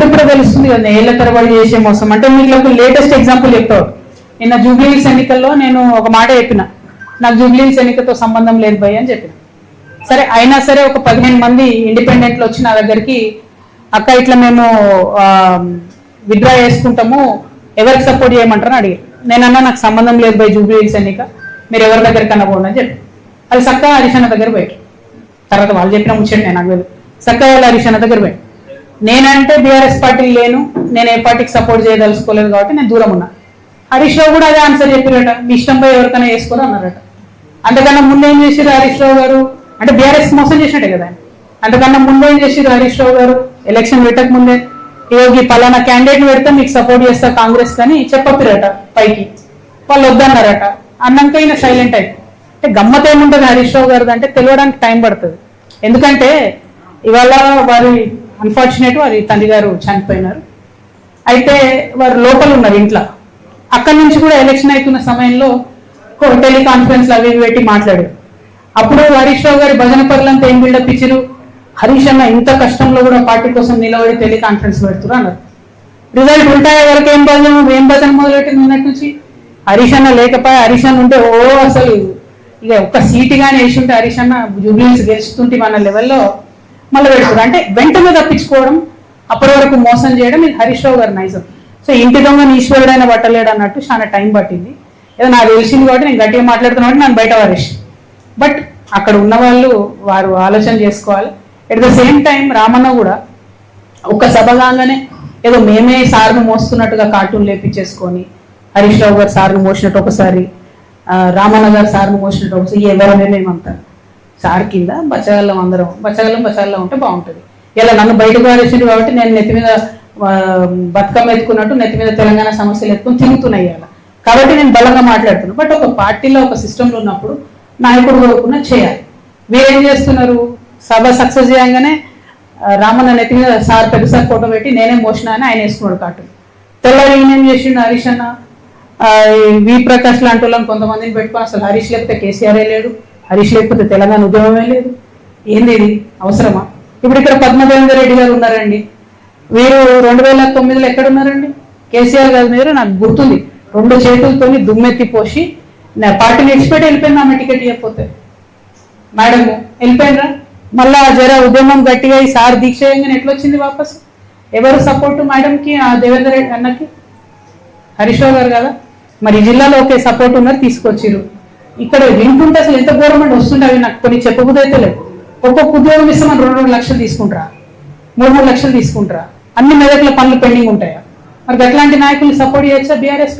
ఇప్పుడిప్పుడే తెలుస్తుంది కదా ఏళ్ళ తరబడి చేసే మోసం. అంటే మీకు లేటెస్ట్ ఎగ్జాంపుల్ చెప్పావు. నిన్న జూబ్లీహిల్స్ ఎన్నికల్లో నేను ఒక మాట చెప్పిన. నాకు జూబ్లీహిల్స్ ఎన్నికతో సంబంధం లేదు భయ్ అని చెప్పిన. సరే అయినా సరే ఒక పదిహేను మంది ఇండిపెండెంట్లు వచ్చి నా దగ్గరికి అక్క ఇట్లా మేము విత్డ్రా చేసుకుంటాము. ఎవరికి సపోర్ట్ చేయమంటారని అడిగారు నేనన్నా నాకు సంబంధం లేదు బై జూబ్లీహిల్స్ ఎన్నిక. మీరు ఎవరి దగ్గరికి పోండి అని చెప్పి వాళ్ళు సక్క హరిశన్న దగ్గర పోయారు తర్వాత వాళ్ళు చెప్పిన ముచ్చండి నేను నాకు సక్క వాళ్ళు హరిశన్న దగ్గర పోయారు నేనంటే బీఆర్ఎస్ పార్టీ లేను నేను ఏ పార్టీకి సపోర్ట్ చేయదలుచుకోలేదు కాబట్టి నేను దూరం ఉన్నా. హరీష్ రావు కూడా అదే ఆన్సర్ చెప్పారట మీ ఇష్టంపై ఎవరికైనా వేసుకోరు అన్నారట. అంతకన్నా ముందు ఏం చేసిరు హరీష్ రావు గారు? అంటే బీఆర్ఎస్ మోసం చేసినట్టే కదా. అంతకన్నా ముందు ఏం చేసారు హరీష్ రావు గారు? ఎలక్షన్ పెట్టక ముందే యోగి పలానా క్యాండిడేట్ పెడితే మీకు సపోర్ట్ చేస్తా కాంగ్రెస్ కానీ చెప్పప్పురట పైకి. వాళ్ళు వద్దన్నారట. అన్నాక ఈయన సైలెంట్ అయి అంటే గమ్మత్ ఏముంటుంది హరీష్ రావు గారిది అంటే తెలియడానికి టైం పడుతుంది. ఎందుకంటే ఇవాళ వారి అన్ఫార్చునేట్ వారి తండ్రి గారు చనిపోయినారు. అయితే వారు లోపల ఉన్నారు ఇంట్లో. అక్కడి నుంచి కూడా ఎలక్షన్ అవుతున్న సమయంలో టెలికాన్ఫరెన్స్లు అవి పెట్టి మాట్లాడారు. అప్పుడు హరీష్ రావు గారి భజన పనులంతా ఏం బిల్డప్ ఇచ్చారు హరీష్ అన్న ఇంత కష్టంలో కూడా పార్టీ కోసం నిలబడి టెలికాన్ఫరెన్స్ పెడుతున్నారు అన్నారు. రిజల్ట్ ఉంటాయా వరకు ఏం భజన? ఏం భజన మొదలెట్టింది నిన్నటి నుంచి? హరీష్ అన్న లేకపోయా? హరీష్ అన్న ఉంటే ఓ అసలు ఇక ఒక్క సీటు కానీ వేసి ఉంటే హరీష్ అన్న జూబ్లీస్ గెలుస్తుంటే మన లెవెల్లో మళ్ళీ పెడుతున్నారు. అంటే వెంటనే తప్పించుకోవడం అప్పటి వరకు మోసం చేయడం ఇది హరీష్ రావు గారి నైజం. సో ఇంటి దొంగని ఈశ్వరుడైన పట్టలేడు అన్నట్టు చాలా టైం పట్టింది. ఏదో నాకు తెలిసింది కాబట్టి నేను గట్టిగా మాట్లాడుతున్నా కాబట్టి నన్ను బయట వారేసి బట్ అక్కడ ఉన్న వాళ్ళు వారు ఆలోచన చేసుకోవాలి. At the same time Ramanna కూడా ఒక సభ కాగానే ఏదో మేమే సార్ను మోస్తున్నట్టుగా కార్టూన్ లేపించేసుకొని హరీష్ రావు గారు సార్ను మోసినట్టు ఒకసారి రామన్న గారు సార్ను మోసినట్టు ఒకసారి ఎవరైనా మేమంతా. సార్ కింద బచ్చగల్లం అందరం. బచ్చగల్లం బచ్చగల్లం ఉంటే బాగుంటుంది. ఇలా నన్ను బయటకు పారేసిండు కాబట్టి నేను నెత్తి మీద బతుకమ్మ ఎత్తుకున్నట్టు నెత్తి మీద తెలంగాణ సమస్యలు ఎత్తుకుని తిరుగుతున్నాయి అలా కాబట్టి నేను బలంగా మాట్లాడుతున్నాను బట్ ఒక పార్టీలో ఒక సిస్టంలో ఉన్నప్పుడు నాయకుడు కోరుకున్న చేయాలి. మీరేం చేస్తున్నారు? సభ సక్సెస్ చేయగానే రామన్న నెత్తి మీద సార్ పెద్ద సార్ ఫోటో పెట్టి నేనే మోసినా అని ఆయన వేసుకున్నాడు కార్టూన్. తెల్లారి ఏం చేసిండు హరీష్ అన్న. వి ప్రకాష్ లాంటి వాళ్ళని కొంతమందిని పెట్టుకొని అసలు హరీష్ లేకపోతే కేసీఆరే లేడు. హరీష్ లేకపోతే తెలంగాణ ఉద్యమమే లేదు. ఏంది ఇది? అవసరమా? ఇప్పుడు ఇక్కడ పద్మదేవేంద్ర రెడ్డి గారు ఉన్నారండి. వీరు రెండు వేల తొమ్మిదిలో ఎక్కడ ఉన్నారండి కేసీఆర్ గారి మీద నాకు గుర్తుంది. రెండు చేతులతో దుమ్మెత్తి పోసి నా పార్టీని ఎక్స్పెక్ట్ వెళ్ళిపోయింది ఆమె టికెట్ ఇవ్వకపోతే. మేడం వెళ్ళిపోయినరా? మళ్ళా జర ఉద్యమం గట్టిగా ఈ సార్ దీక్ష చేయగానే ఎట్లొచ్చింది వాపస్? ఎవరు సపోర్ట్ మేడంకి ఆ దేవేంద్ర రెడ్డి అన్నకి? హరీష్ గారు కదా? మరి జిల్లాలో ఒకే సపోర్ట్ ఉన్నారు తీసుకొచ్చిరు ఇక్కడ వింటుంటే అసలు ఎంత గవర్నమెంట్ వస్తుండే అవి నాకు కొన్ని చెప్పబుదైతే లేవు ఒక్కొక్క ఉద్యోగం ఇస్తామని రెండు రెండు లక్షలు తీసుకుంటారా? మూడు మూడు లక్షలు తీసుకుంటారా? అన్ని మెదక్ల పనులు పెండింగ్ ఉంటాయా? మరి అట్లాంటి నాయకులు సపోర్ట్ చేయొచ్చా బీఆర్ఎస్